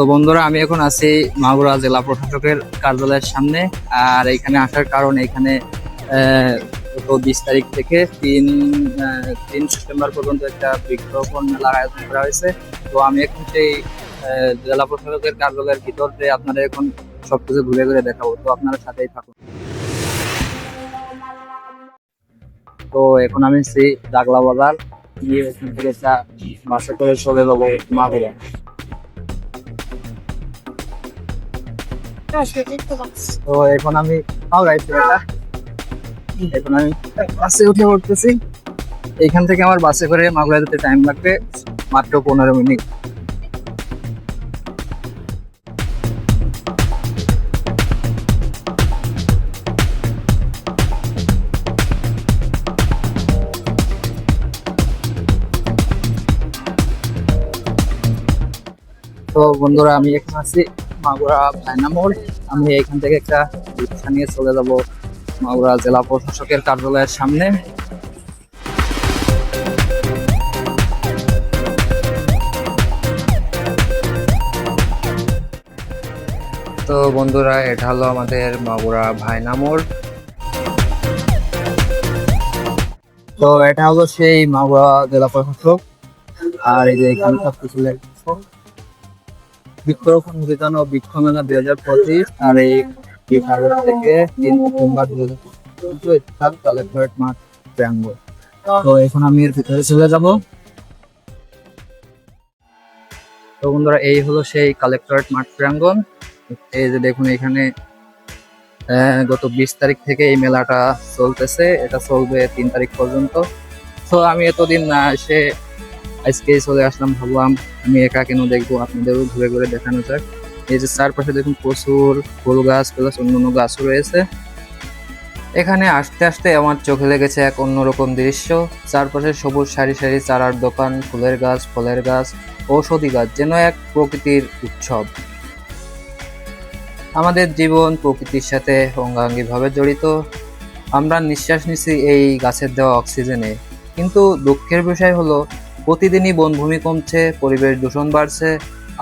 তো বন্ধুরা, আমি এখন আছি মাগুরা জেলা প্রশাসকের কার্যালয়ের সামনে। আর এখানে আসার কারণ এখানে গত বিশ তারিখ থেকে তিন তিন সেপ্টেম্বর পর্যন্ত একটা বৃক্ষরোপণ মেলার আয়োজন করা হয়েছে। তো আমি এখন সেই জেলা প্রশাসকের কার্যালয়ের ভিতর ভিতরে আপনারা এখন সবকিছু ঘুরে ঘুরে দেখাবো। তো আপনারা সাথেই থাকুন। তো এখন আমি সেই ডাগলা বাজার, গিয়ে ওখান থেকে একটা বাসে করে চলে যাব মাগুরা। তো এখন আমি গাইছি এটা। এখন আমি বাসে উঠে পড়তেছি। এইখান থেকে আমার বাসে করে মাগুরা যেতে টাইম লাগবে মাত্র পনেরো মিনিট। তো বন্ধুরা, আমি এখন আছি মাগুরা ভাইনা মোড় আমি এখান থেকে একটা রিক্সা নিয়ে চলে যাব মাগুরা জেলা প্রশাসকের কার্যালয়ের সামনে। তো বন্ধুরা, এটা হলো আমাদের মাগুরা ভাইনা মোড় তো এটা হলো সেই মাগুরা জেলা প্রশাসক। আর এই যে এখানে সব কিছু বৃক্ষরোপণ অভিযান ও বৃক্ষ মেলা দুই হাজার পঁচিশ বিভাগের থেকে তিন দুই হাজার মাঠ প্রাঙ্গণ। তো এখন আমি এর ভিতরে চলে যাব। তো বন্ধুরা, এই হলো সেই কালেক্টরেট মাঠ প্রাঙ্গণ। এই যে দেখুন এখানে গত বিশ তারিখ থেকে এই মেলাটা চলতেছে। এটা চলবে তিন তারিখ পর্যন্ত। তো আমি এতদিন এসে আজকে চলে আসলাম, ভাবলাম আমি একা কেন দেখব? আপনাদেরও ঘুরে ঘুরে দেখানো যাক। এই যে চারপাশে দেখুন প্রচুর ফুল গাছ প্লাস অন্যান্য গাছও রয়েছে। এখানে আসতে আসতে আমার চোখে লেগেছে এক অন্যরকম দৃশ্য। চারপাশে সবুজ সারি সারি চারার দোকান, ফুলের গাছ, ফলের গাছ, ঔষধি গাছ, যেন এক প্রকৃতির উৎসব। আমাদের জীবন প্রকৃতির সাথে অঙ্গাঙ্গিভাবে জড়িত। আমরা নিঃশ্বাস নিচ্ছি এই গাছের দেওয়া অক্সিজেনে। কিন্তু দুঃখের বিষয় হলো প্রতিদিনই বনভূমি কমছে, পরিবেশ দূষণ বাড়ছে,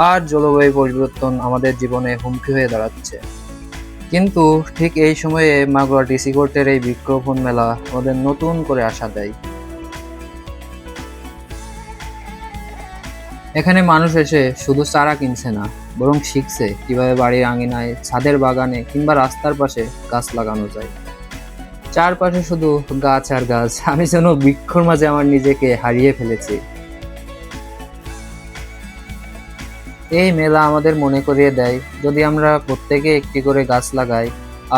আর জলবায়ু পরিবর্তন আমাদের জীবনে হুমকি হয়ে দাঁড়াচ্ছে। কিন্তু ঠিক এই সময়ে মাগুরা ডিসি কোর্টের এই বৃক্ষরোপণ মেলা আমাদের নতুন করে আশা দেয়। এখানে মানুষ এসে শুধু চারা কিনছে না, বরং শিখছে কীভাবে বাড়ির আঙিনায় ছাদের বাগানে কিংবা রাস্তার পাশে গাছ লাগানো যায়। চারপাশে শুধু গাছ আর গাছ। আমি যেন বৃক্ষর মাঝে আমার নিজেকে হারিয়ে ফেলেছি। এই মেলা আমাদের মনে করিয়ে দেয়, যদি আমরা প্রত্যেকে একটি করে গাছ লাগাই,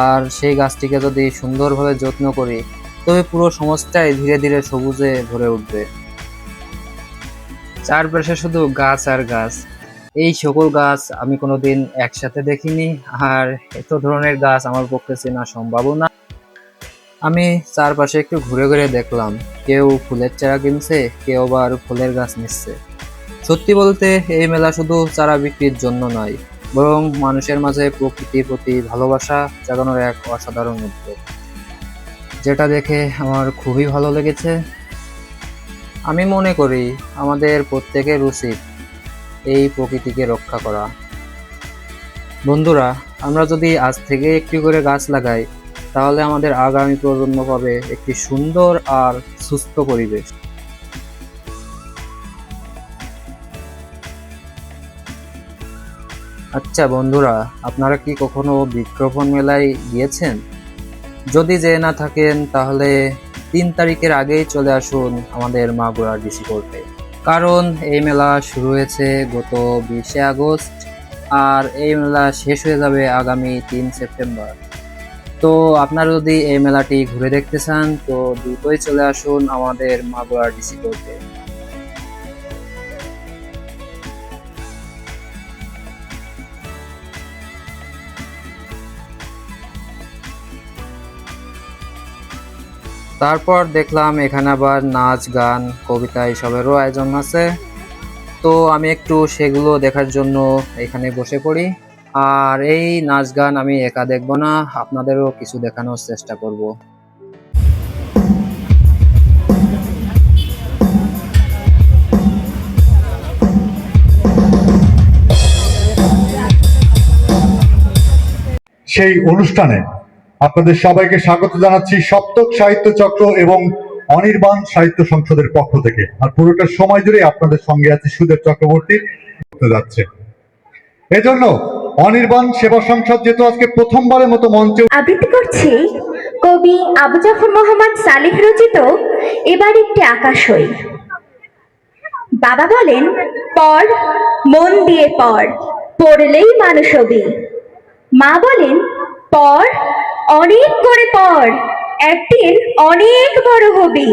আর সেই গাছটিকে যদি সুন্দরভাবে যত্ন করি, তবে পুরো সমাজটাই ধীরে ধীরে সবুজে ভরে উঠবে। চারপাশে শুধু গাছ আর গাছ। এই সকল গাছ আমি কোনোদিন একসাথে দেখিনি, আর এত ধরনের গাছ আমার পক্ষে চেনা সম্ভবও না। আমি চারপাশে একটু ঘুরে ঘুরে দেখলাম, কেউ ফুলের চারা কিনছে, কেউ আবার ফুলের গাছ নিচ্ছে। সত্যি বলতে, এই মেলা শুধু চারা বিক্রির জন্য নয়, বরং মানুষের মাঝে প্রকৃতির প্রতি ভালোবাসা জাগানোর এক অসাধারণ উদ্যোগ। যেটা দেখে আমার খুবই ভালো লেগেছে। আমি মনে করি, আমাদের প্রত্যেকের উচিত এই প্রকৃতিকে রক্ষা করা। বন্ধুরা, আমরা যদি আজ থেকে একটি করে গাছ লাগাই তাহলে আমাদের আগামী প্রজন্ম পাবে একটি সুন্দর আর সুস্থ পরিবেশ। আচ্ছা বন্ধুরা, আপনারা কি কখনো বৃক্ষরোপণ মেলায় গিয়েছেন? যদি যেয়ে না থাকেন, তাহলে তিন তারিখের আগেই চলে আসুন আমাদের মাগুরা ডিসি কোর্টে কারণ এই মেলা শুরু হয়েছে গত বিশে আগস্ট, আর এই মেলা শেষ হয়ে যাবে আগামী তিন সেপ্টেম্বর। তো আপনারা যদি এই মেলাটি ঘুরে দেখতে চান, তো দ্রুতই চলে আসুন আমাদের মাগুরা ডিসি কোর্টে। তারপর দেখলাম এখানে আবার নাচ, গান, কবিতা এসবেরও আয়োজন আছে। তো আমি একটু সেগুলো দেখার জন্য এখানে বসে পড়ি। আর এই নাচ গান আমি একা দেখব না, আপনাদেরও কিছু দেখানোর চেষ্টা করব। সেই অনুষ্ঠানে আপনাদের সবাইকে স্বাগত জানাচ্ছি সপ্তক সাহিত্য চক্র এবং অনির্বাণ সাহিত্য সংসদের পক্ষ থেকে। আর পুরোটা সময় জুড়ে আপনাদের সঙ্গে আছে সুদেব চক্রবর্তী। যাচ্ছে। এজন্য অনির্বাণ সেবা সংসদ যেহেতু আজকে প্রথমবারের মতো মঞ্চে আবৃত্তি করছি কবি আবু জাফর মোহাম্মদ সালিহ রচিত এবার একটি আকাশই বাবা বলেন পড় মন দিয়ে পড় পড়লেই মানুষ হবি। মা বলেন পড় অনেক করে পড় একদিন অনেক বড় হবি।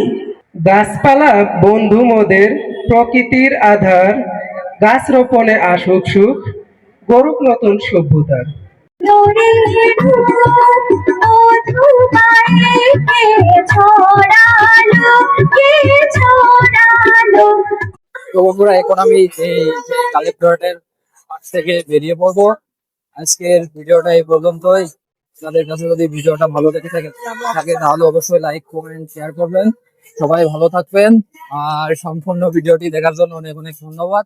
গাছপালা বন্ধু মোদের প্রকৃতির আধার গাছ রোপণে আসুক সুখ গরুক নতুন সভ্যতার বন্ধুরা, এখন আমি এই কালেক্টরেটের পাশ থেকে বেরিয়ে পড়ব। আজকের ভিডিওটা এই পর্যন্তই। আপনাদের কাছে যদি ভিডিওটা ভালো লেগে থাকে থাকে, তাহলে অবশ্যই লাইক কমেন্ট শেয়ার করবেন। সবাই ভালো থাকবেন। আর সম্পূর্ণ ভিডিওটি দেখার জন্য অনেক অনেক ধন্যবাদ।